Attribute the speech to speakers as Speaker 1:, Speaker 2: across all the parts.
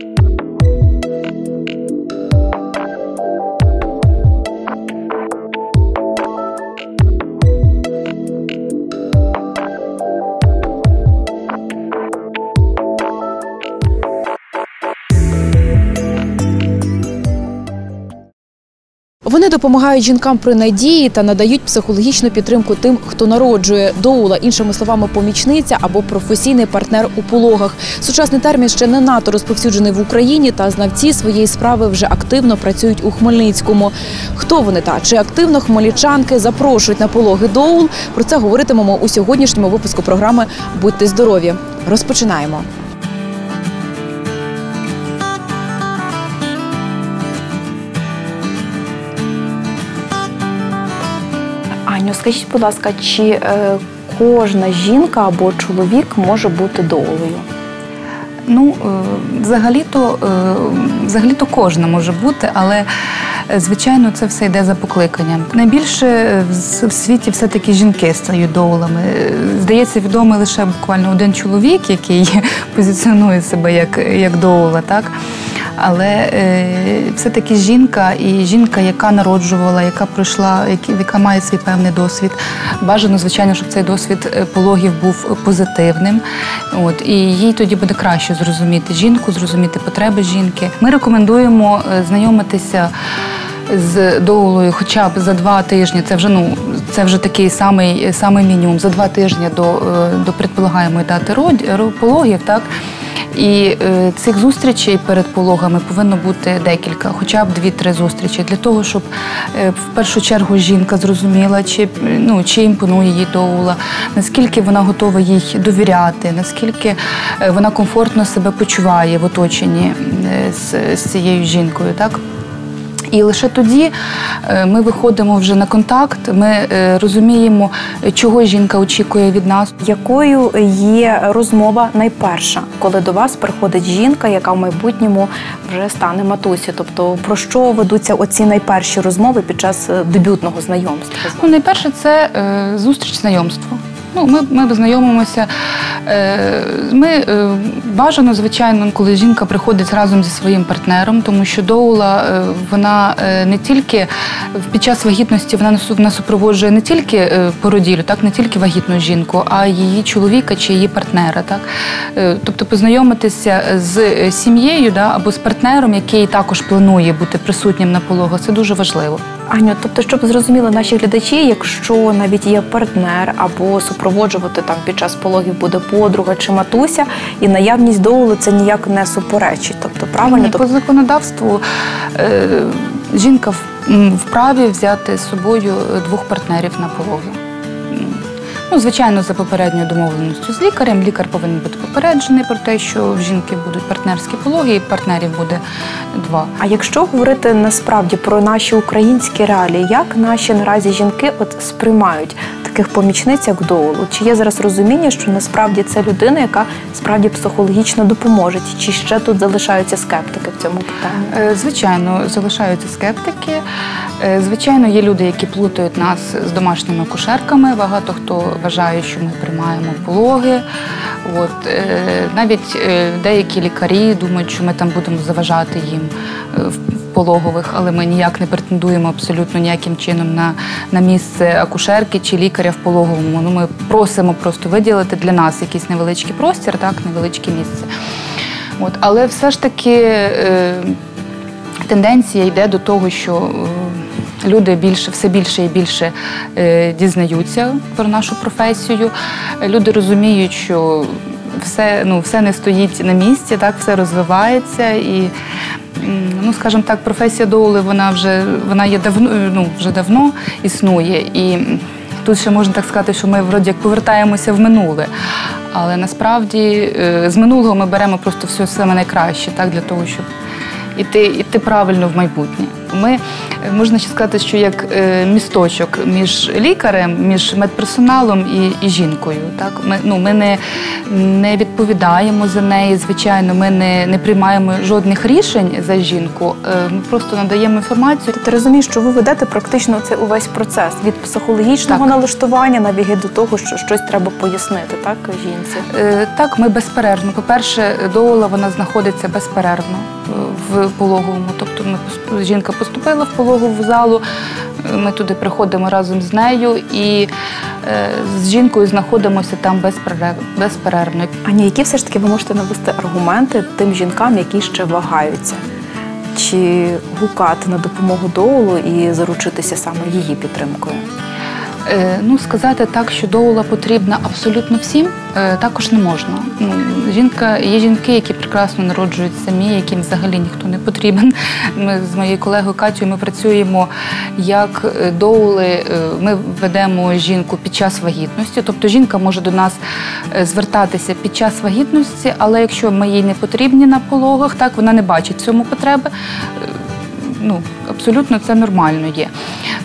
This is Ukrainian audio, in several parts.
Speaker 1: Вони допомагають жінкам при надії та надають психологічну підтримку тим, хто народжує доула, іншими словами, помічниця або професійний партнер у пологах. Сучасний термін ще не надто розповсюджений в Україні, та знавці своєї справи вже активно працюють у Хмельницькому. Хто вони та чи активно хмельничанки запрошують на пологи доул? Про це говоритимемо у сьогоднішньому випуску програми Будьте здорові. Розпочинаємо. Скажіть, будь ласка, чи е, кожна жінка або чоловік може бути доулею?
Speaker 2: Ну, е, взагалі-то, е, взагалі-то кожна може бути, але звичайно це все йде за покликанням. Найбільше в світі все-таки жінки стають доулами. Здається, відомий лише буквально один чоловік, який позиціонує себе як, як доула, так? Але е, все-таки жінка і жінка, яка народжувала, яка пройшла, яка має свій певний досвід. Бажано, звичайно, щоб цей досвід е, пологів був позитивним. От, і їй тоді буде краще зрозуміти жінку, зрозуміти потреби жінки. Ми рекомендуємо е, знайомитися. З доулою хоча б за два тижні, це вже ну це вже такий самий, самий мінімум, за два тижні до, до предполагаємої дати род, пологів, так і е, цих зустрічей перед пологами повинно бути декілька, хоча б дві-три зустрічі, для того, щоб е, в першу чергу жінка зрозуміла, чи ну чи імпонує їй доула, наскільки вона готова їй довіряти, наскільки е, вона комфортно себе почуває в оточенні е, з, з цією жінкою, так. І лише тоді е, ми виходимо вже на контакт. Ми е, розуміємо, чого жінка очікує від нас.
Speaker 1: Якою є розмова найперша, коли до вас приходить жінка, яка в майбутньому вже стане матусі? Тобто про що ведуться оці найперші розмови під час е, дебютного знайомства?
Speaker 2: Ну, найперше, це зустріч знайомство. Ну, ми, ми знайомимося. Е, ми е, бажано, звичайно, коли жінка приходить разом зі своїм партнером, тому що доула е, вона не тільки під час вагітності вона вона супроводжує не тільки породілю, так не тільки вагітну жінку, а її чоловіка чи її партнера. Так? Тобто познайомитися з сім'єю да, або з партнером, який також планує бути присутнім на пологах, це дуже важливо.
Speaker 1: Аню, тобто, щоб зрозуміли наші глядачі, якщо навіть є партнер або супроводжувати там під час пологів буде подруга чи матуся, і наявність доулу це ніяк не суперечить. Тобто, правильно
Speaker 2: Ні,
Speaker 1: тобто,
Speaker 2: по законодавству е, жінка вправі взяти з собою двох партнерів на пологи. Ну, звичайно, за попередньою домовленістю з лікарем. Лікар повинен бути попереджений про те, що в жінки будуть партнерські пологи, і партнерів буде два.
Speaker 1: А якщо говорити насправді про наші українські реалії, як наші наразі жінки от сприймають таких помічниць, як доулу? Чи є зараз розуміння, що насправді це людина, яка справді психологічно допоможе? Чи ще тут залишаються скептики в цьому питанні?
Speaker 2: Е, Звичайно, залишаються скептики. Е, Звичайно, є люди, які плутають нас з домашніми акушерками. Багато хто вважає, що ми приймаємо пологи. От, е, навіть е, деякі лікарі думають, що ми там будемо заважати їм в пологових, але ми ніяк не претендуємо абсолютно ніяким чином на, на місце акушерки чи лікаря в пологовому. Ну, ми просимо просто виділити для нас якийсь невеличкий простір, так, невеличке місце. От, але все ж таки. Тенденція йде до того, що люди більше, все більше і більше е, дізнаються про нашу професію. Люди розуміють, що все, ну, все не стоїть на місці, так, все розвивається і. Ну, скажімо так, професія доули вона вже вона є давно, ну, вже давно існує. І тут ще можна так сказати, що ми вроді як повертаємося в минуле. Але насправді е, з минулого ми беремо просто все саме найкраще, так, для того, щоб іти, іти правильно в майбутнє. Ми е, можна ще сказати, що як е, місточок між лікарем, між медперсоналом і, і жінкою. Так, ми ну ми не, не відповідаємо за неї. Звичайно, ми не, не приймаємо жодних рішень за жінку. Е, Ми просто надаємо інформацію.
Speaker 1: Ти розумієш, що ви ведете практично це увесь процес від психологічного
Speaker 2: Так.
Speaker 1: налаштування навіть до того, що щось треба пояснити, так жінці.
Speaker 2: Так, ми безперервно. По-перше, доула вона знаходиться безперервно в пологовому. Тобто ми жінка поступила в пологову залу, ми туди приходимо разом з нею і е, з жінкою знаходимося там безперерв- безперервно.
Speaker 1: Ані, які все ж таки ви можете навести аргументи тим жінкам, які ще вагаються? Чи гукати на допомогу доулу і заручитися саме її підтримкою?
Speaker 2: Е, Ну, сказати так, що доула потрібна абсолютно всім, е, також не можна. Ну, жінка, є жінки, які прекрасно народжують самі, яким взагалі ніхто не потрібен. Ми з моєю колегою Катєю ми працюємо як е, доули. Ми ведемо жінку під час вагітності. Тобто жінка може до нас звертатися під час вагітності, але якщо ми їй не потрібні на пологах, так вона не бачить цьому потреби. Ну, абсолютно це нормально є.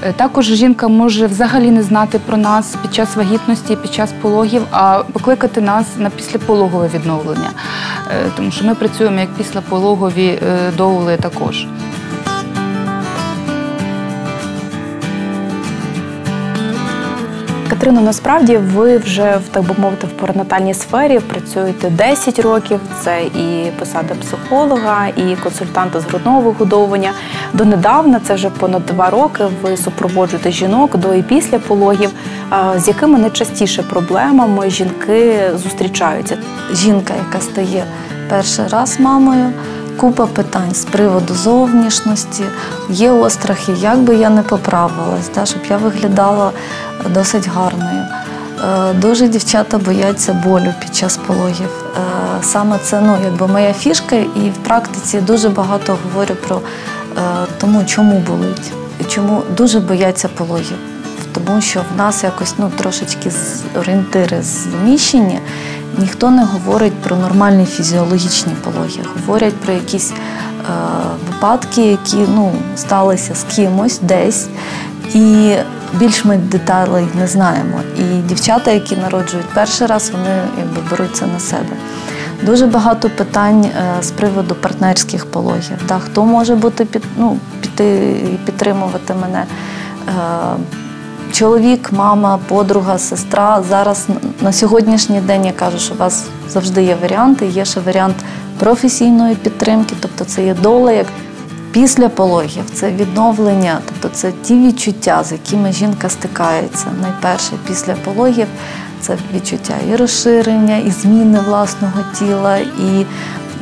Speaker 2: Е, Також жінка може взагалі не знати про нас під час вагітності, під час пологів, а покликати нас на післяпологове відновлення, Е, тому що ми працюємо як післяпологові е, доули також.
Speaker 1: Катерино, насправді ви вже в так би мовити в перинатальній сфері працюєте 10 років. Це і посада психолога, і консультанта з грудного вигодовування. Донедавна це вже понад два роки. Ви супроводжуєте жінок до і після пологів. З якими найчастіше проблемами жінки зустрічаються?
Speaker 3: жінка, яка стає перший раз мамою, купа питань з приводу зовнішності, є острахи, як би я не поправилась, да, щоб я виглядала досить гарною. Е, Дуже дівчата бояться болю під час пологів. Е, Саме це ну, якби моя фішка, і в практиці дуже багато говорю про е, тому, чому болить, чому дуже бояться пологів. Тому що в нас якось ну, трошечки орієнтири зміщені. Ніхто не говорить про нормальні фізіологічні пологи, говорять про якісь е, випадки, які ну, сталися з кимось десь, і більш ми деталей не знаємо. І дівчата, які народжують перший раз, вони якби беруть на себе. Дуже багато питань е, з приводу партнерських пологів. Да, хто може бути під, ну, піти і підтримувати мене? Е, чоловік, мама, подруга, сестра. Зараз на сьогоднішній день я кажу, що у вас завжди є варіанти. Є ще варіант професійної підтримки, тобто це є доля як після пологів, це відновлення, тобто це ті відчуття, з якими жінка стикається. Найперше після пологів це відчуття і розширення, і зміни власного тіла, і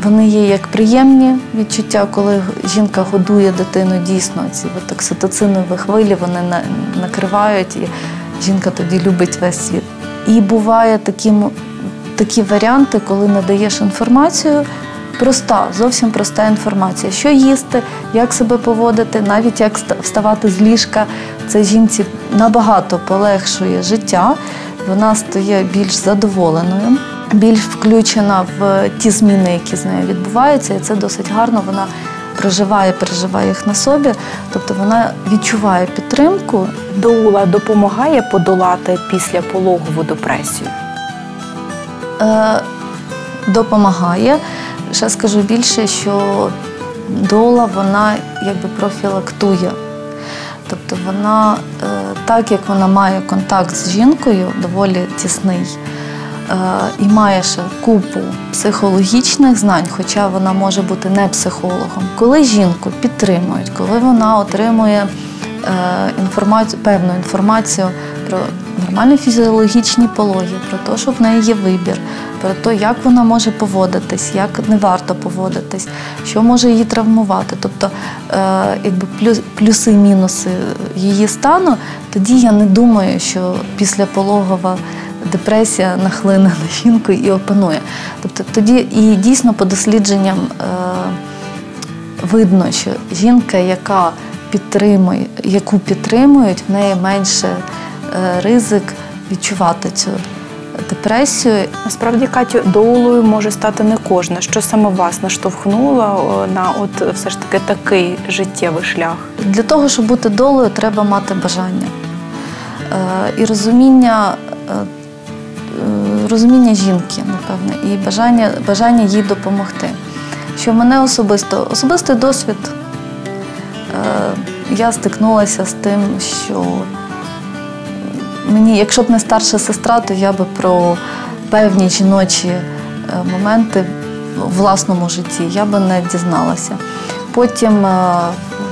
Speaker 3: вони є як приємні відчуття, коли жінка годує дитину дійсно. Ці окситоцинові хвилі вони на- накривають, і жінка тоді любить весь світ. І буває такі, такі варіанти, коли надаєш інформацію. Проста, зовсім проста інформація, що їсти, як себе поводити, навіть як ста- вставати з ліжка. Це жінці набагато полегшує життя. Вона стає більш задоволеною, більш включена в ті зміни, які з нею відбуваються, і це досить гарно. Вона проживає, переживає їх на собі, тобто вона відчуває підтримку.
Speaker 1: Доула допомагає подолати післяпологову депресію.
Speaker 3: Е, допомагає. Ще скажу більше, що дола вона якби профілактує. Тобто вона, е, так як вона має контакт з жінкою, доволі тісний, е, і має ще купу психологічних знань, хоча вона може бути не психологом. Коли жінку підтримують, коли вона отримує е, інформацію, певну інформацію про нормальні фізіологічні пологи, про те, що в неї є вибір, про те, як вона може поводитись, як не варто поводитись, що може її травмувати. Тобто, е, якби плюси мінуси її стану, тоді я не думаю, що післяпологова депресія нахлине на жінку і опанує. Тобто тоді і дійсно по дослідженням е, видно, що жінка, яка підтримує, яку підтримують, в неї менше ризик відчувати цю депресію.
Speaker 4: Насправді, Катю, доулою може стати не кожна. Що саме вас наштовхнуло на от все ж таки такий життєвий шлях?
Speaker 3: Для того, щоб бути долею, треба мати бажання е, і розуміння, е, е, розуміння жінки, напевне, і бажання, бажання їй допомогти. Що мене особисто, особистий досвід, е, я стикнулася з тим, що мені, якщо б не старша сестра, то я би про певні жіночі е, моменти в власному житті я би не дізналася. Потім е,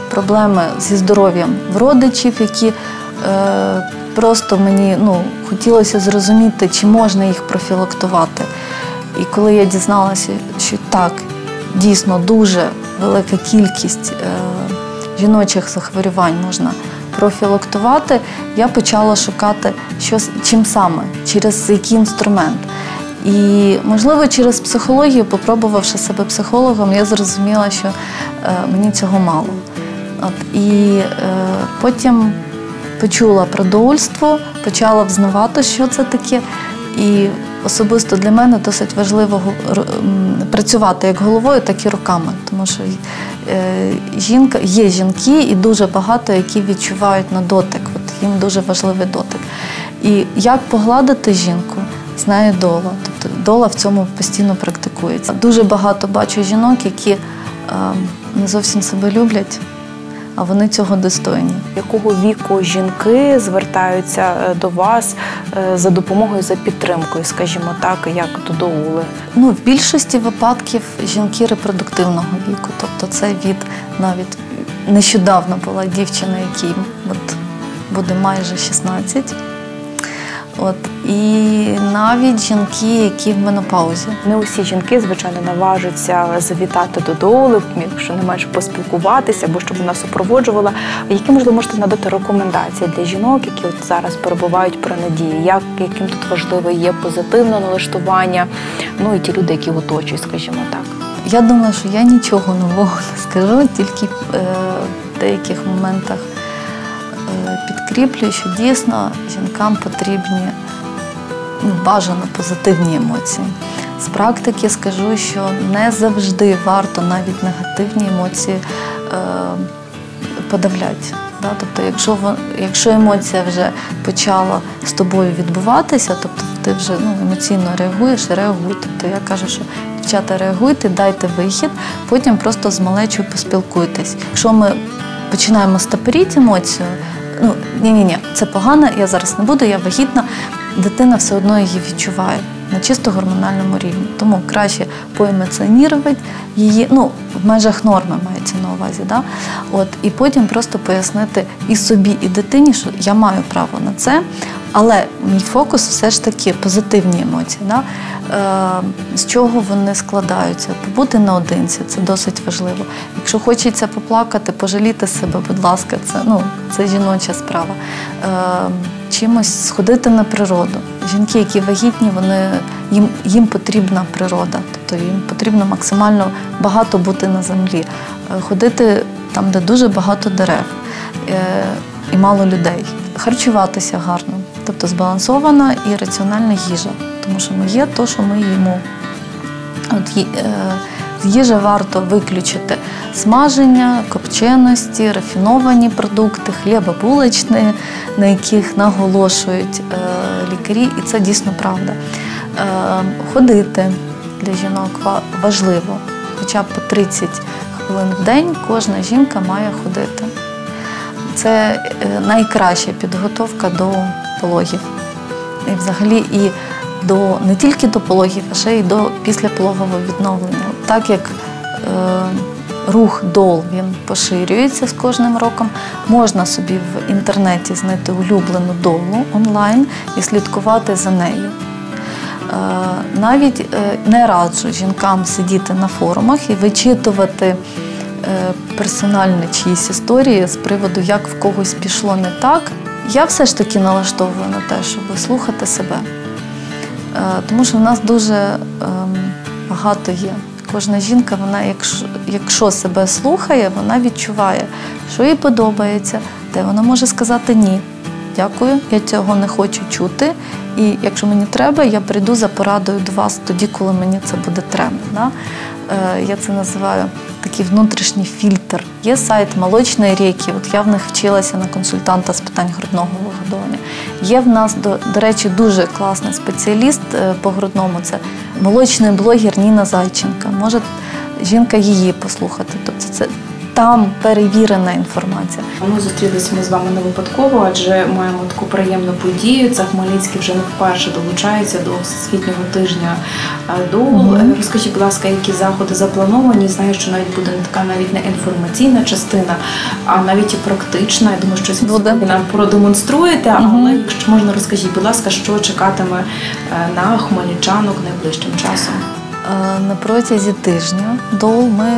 Speaker 3: проблеми зі здоров'ям в родичів, які е, просто мені ну, хотілося зрозуміти, чи можна їх профілактувати. І коли я дізналася, що так, дійсно дуже велика кількість жіночих захворювань можна профілактувати, я почала шукати, що, чим саме, через який інструмент. І, можливо, через психологію, попробувавши себе психологом, я зрозуміла, що е, мені цього мало. От, і е, потім почула про доульство, почала взнавати, що це таке. І особисто для мене досить важливо працювати як головою, так і руками. Тому що е, жінка, є жінки і дуже багато, які відчувають на дотик. От їм дуже важливий дотик. І як погладити жінку, знає дола. Тобто дола в цьому постійно практикується. Дуже багато бачу жінок, які е, не зовсім себе люблять, вони цього достойні.
Speaker 4: Якого віку жінки звертаються е, до вас е, за допомогою за підтримкою, скажімо так, як до доули?
Speaker 3: Ну, в більшості випадків жінки репродуктивного віку, тобто це від навіть нещодавно була дівчина, якій от буде майже 16. От, і навіть жінки, які в менопаузі.
Speaker 4: Не усі жінки, звичайно, наважаться завітати до доули, якщо не менше поспілкуватися або щоб вона супроводжувала. Які можливо можете надати рекомендації для жінок, які от зараз перебувають при надії? Як яким тут важливе є позитивне налаштування? Ну і ті люди, які оточують, скажімо так.
Speaker 3: Я думаю, що я нічого нового не скажу, тільки е, в деяких моментах підкріплюю, що дійсно жінкам потрібні ну, бажано позитивні емоції. З практики скажу, що не завжди варто навіть негативні емоції е, подавляти. Да? Тобто, якщо, якщо емоція вже почала з тобою відбуватися, тобто ти вже ну, емоційно реагуєш, реагуй. Тобто я кажу, що дівчата реагуйте, дайте вихід, потім просто з малечою поспілкуйтесь. Якщо ми починаємо стапоріти емоцію, ні-ні-ні, це погано, я зараз не буду, я вагітна, дитина все одно її відчуває на чисто гормональному рівні. Тому краще поемоціонірувати її, ну, в межах норми мається на увазі. Да? От, і потім просто пояснити і собі, і дитині, що я маю право на це, але мій фокус все ж таки позитивні емоції. Да? Е, з чого вони складаються? Побути наодинці це досить важливо. Якщо хочеться поплакати, пожаліти себе, будь ласка, це, ну, це жіноча справа. Е, чимось сходити на природу. Жінки, які вагітні, вони, їм, їм потрібна природа, тобто їм потрібно максимально багато бути на землі, Е, ходити там, де дуже багато дерев і мало людей, харчуватися гарно, тобто збалансована і раціональна їжа, тому що ми є то, що ми їмо. От, е, з їжі варто виключити смаження, копченості, рафіновані продукти, хлібобулочні, на яких наголошують е, лікарі, і це дійсно правда. Е, ходити для жінок важливо, хоча б по 30 хвилин в день кожна жінка має ходити. Це найкраща підготовка до пологів. І взагалі і до не тільки до пологів, а ще й до післяпологового відновлення. Так як е, рух дол він поширюється з кожним роком, можна собі в інтернеті знайти улюблену долу онлайн і слідкувати за нею. Е, навіть е, не раджу жінкам сидіти на форумах і вичитувати е, персональні чиїсь історії з приводу, як в когось пішло не так. Я все ж таки налаштовую на те, щоб слухати себе. Е, Тому що в нас дуже ем, багато є. Кожна жінка, вона, якщо, якщо себе слухає, вона відчуває, що їй подобається, де вона може сказати ні. Дякую, я цього не хочу чути, І якщо мені треба, я прийду за порадою до вас тоді, коли мені це буде треба. Да? Е, Я це називаю такий внутрішній фільтр. Є сайт молочної ріки. От я в них вчилася на консультанта з питань грудного вигодовування. Є в нас, до, до речі, дуже класний спеціаліст е, по грудному. Це молочний блогер Ніна Зайченка. Може жінка її послухати. Тобто це там перевірена інформація.
Speaker 1: Ми зустрілися ми з вами не випадково, адже маємо таку приємну подію. Це Хмельницький вже не вперше долучається до всесвітнього тижня е, доул. Е, Розкажіть, будь ласка, які заходи заплановані? Знаю, що навіть буде не така навіть не інформаційна частина, а навіть і практична. Я думаю, що ви
Speaker 3: Буде.
Speaker 1: нам продемонструєте.
Speaker 3: Мгм.
Speaker 1: Але якщо можна, розкажіть, будь ласка, що чекатиме е, на хмельничанок найближчим часом?
Speaker 3: На протязі тижня доул ми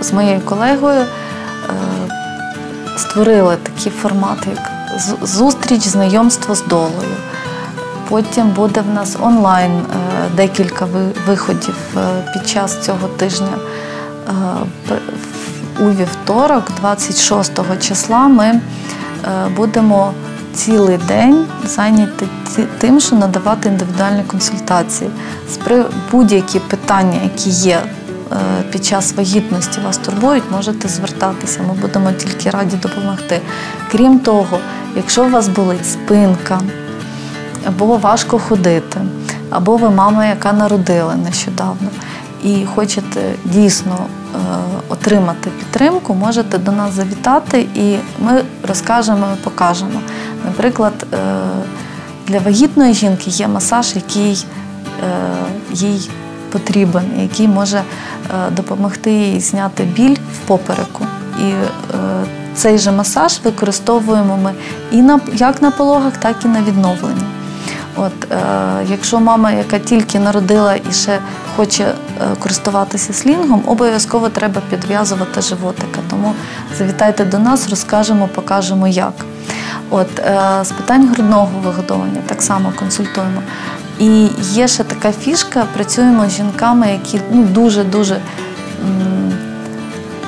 Speaker 3: з, моєю колегою е, створили такий формат, як зустріч, знайомство з долою. Потім буде в нас онлайн е, декілька ви- виходів е, під час цього тижня. У вівторок, 26 числа, ми будемо цілий день зайняті тим, що надавати індивідуальні консультації. З будь-які питання, які є під час вагітності, вас турбують, можете звертатися. Ми будемо тільки раді допомогти. Крім того, якщо у вас болить спинка, або важко ходити, або ви мама, яка народила нещодавно, і хочете дійсно е, отримати підтримку, можете до нас завітати, і ми розкажемо і покажемо. Наприклад, е, для вагітної жінки є масаж, який е, їй потрібен, який може е, допомогти їй зняти біль в попереку. І е, цей же масаж використовуємо ми і на як на пологах, так і на відновленні. От, е, якщо мама, яка тільки народила і ще хоче е, користуватися слінгом, обов'язково треба підв'язувати животика. Тому завітайте до нас, розкажемо, покажемо як. От, е, з питань грудного вигодовування так само консультуємо. І є ще така фішка, працюємо з жінками, які ну, дуже-дуже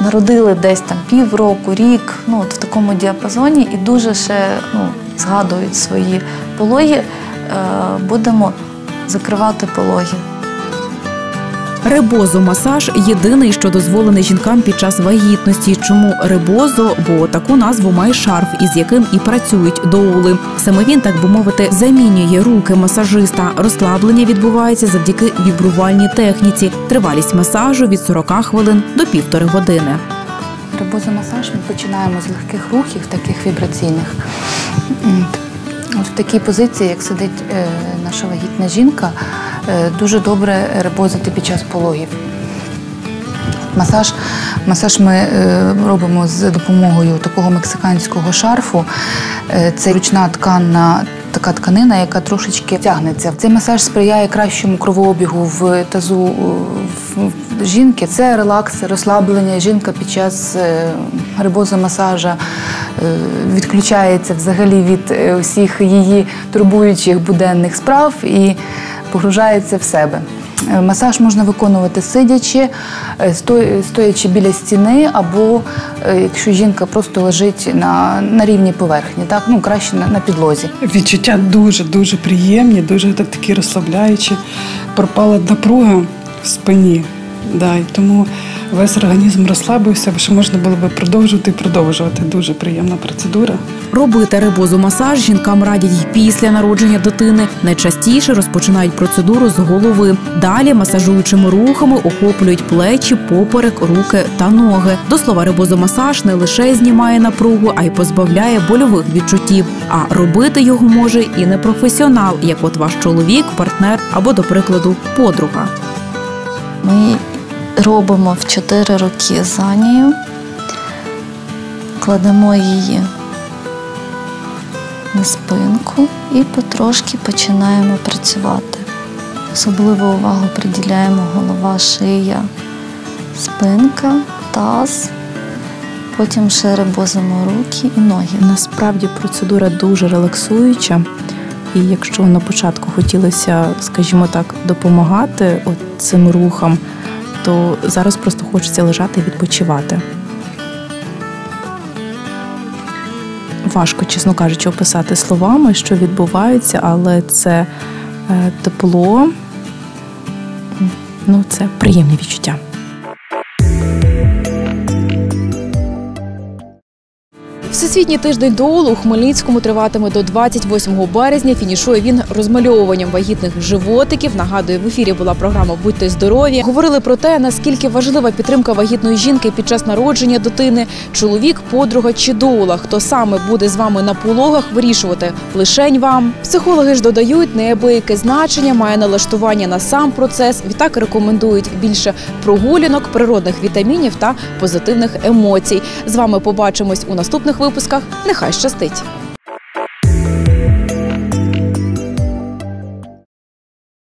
Speaker 3: народили десь там півроку, рік, ну от в такому діапазоні, і дуже ще ну, згадують свої пологи. Е, будемо закривати пологи.
Speaker 1: Рибозо-масаж єдиний, що дозволений жінкам під час вагітності. Чому рибозо? Бо таку назву має шарф, із яким і працюють доули. Саме він, так би мовити, замінює руки масажиста. Розслаблення відбувається завдяки вібрувальній техніці. Тривалість масажу від 40 хвилин до півтори години.
Speaker 2: Рибозомасаж ми починаємо з легких рухів, таких вібраційних. От. В такій позиції, як сидить е, наша вагітна жінка, дуже добре репозити під час пологів. Масаж, масаж ми е, робимо з допомогою такого мексиканського шарфу. Е, це ручна тканна, така тканина, яка трошечки тягнеться. Цей масаж сприяє кращому кровообігу в тазу е, в- жінки. Це релакс, розслаблення. Жінка під час е, рибозомасажа е, відключається взагалі від усіх її турбуючих буденних справ і погружається в себе. Е, Масаж можна виконувати сидячи, е, стоячи біля стіни, або е, якщо жінка просто лежить на, на рівній поверхні, так ну краще на, на підлозі.
Speaker 5: Відчуття дуже дуже приємні, дуже так такі розслабляючі. Пропала напруга в спині. Да, і тому весь організм розслабився, що можна було би продовжувати і продовжувати. Дуже приємна процедура.
Speaker 1: Робити рибозомасаж жінкам радять й після народження дитини. Найчастіше розпочинають процедуру з голови. Далі масажуючими рухами охоплюють плечі, поперек, руки та ноги. До слова, рибозомасаж не лише знімає напругу, а й позбавляє больових відчуттів. А робити його може і не професіонал, як от ваш чоловік, партнер або, до прикладу, подруга.
Speaker 3: Ми робимо в 4 роки з Анією, кладемо її на спинку і потрошки починаємо працювати. Особливу увагу приділяємо голова, шия, спинка, таз, потім ще рибозимо руки і ноги.
Speaker 1: Насправді процедура дуже релаксуюча. І якщо на початку хотілося, скажімо так, допомагати от цим рухам, то зараз просто хочеться лежати і відпочивати.
Speaker 6: важко, чесно кажучи, описати словами, що відбувається, але це е, тепло, ну це приємне відчуття.
Speaker 1: Всесвітній тиждень доулу у Хмельницькому триватиме до 28 березня. Фінішує він розмальовуванням вагітних животиків. Нагадую, в ефірі була програма Будьте здорові. Говорили про те, наскільки важлива підтримка вагітної жінки під час народження дитини. Чоловік, подруга чи доула. Хто саме буде з вами на пологах, вирішувати лишень вам. Психологи ж додають неабияке значення, має налаштування на сам процес. Відтак рекомендують більше прогулянок, природних вітамінів та позитивних емоцій. З вами побачимось у наступних випусках. Нехай щастить!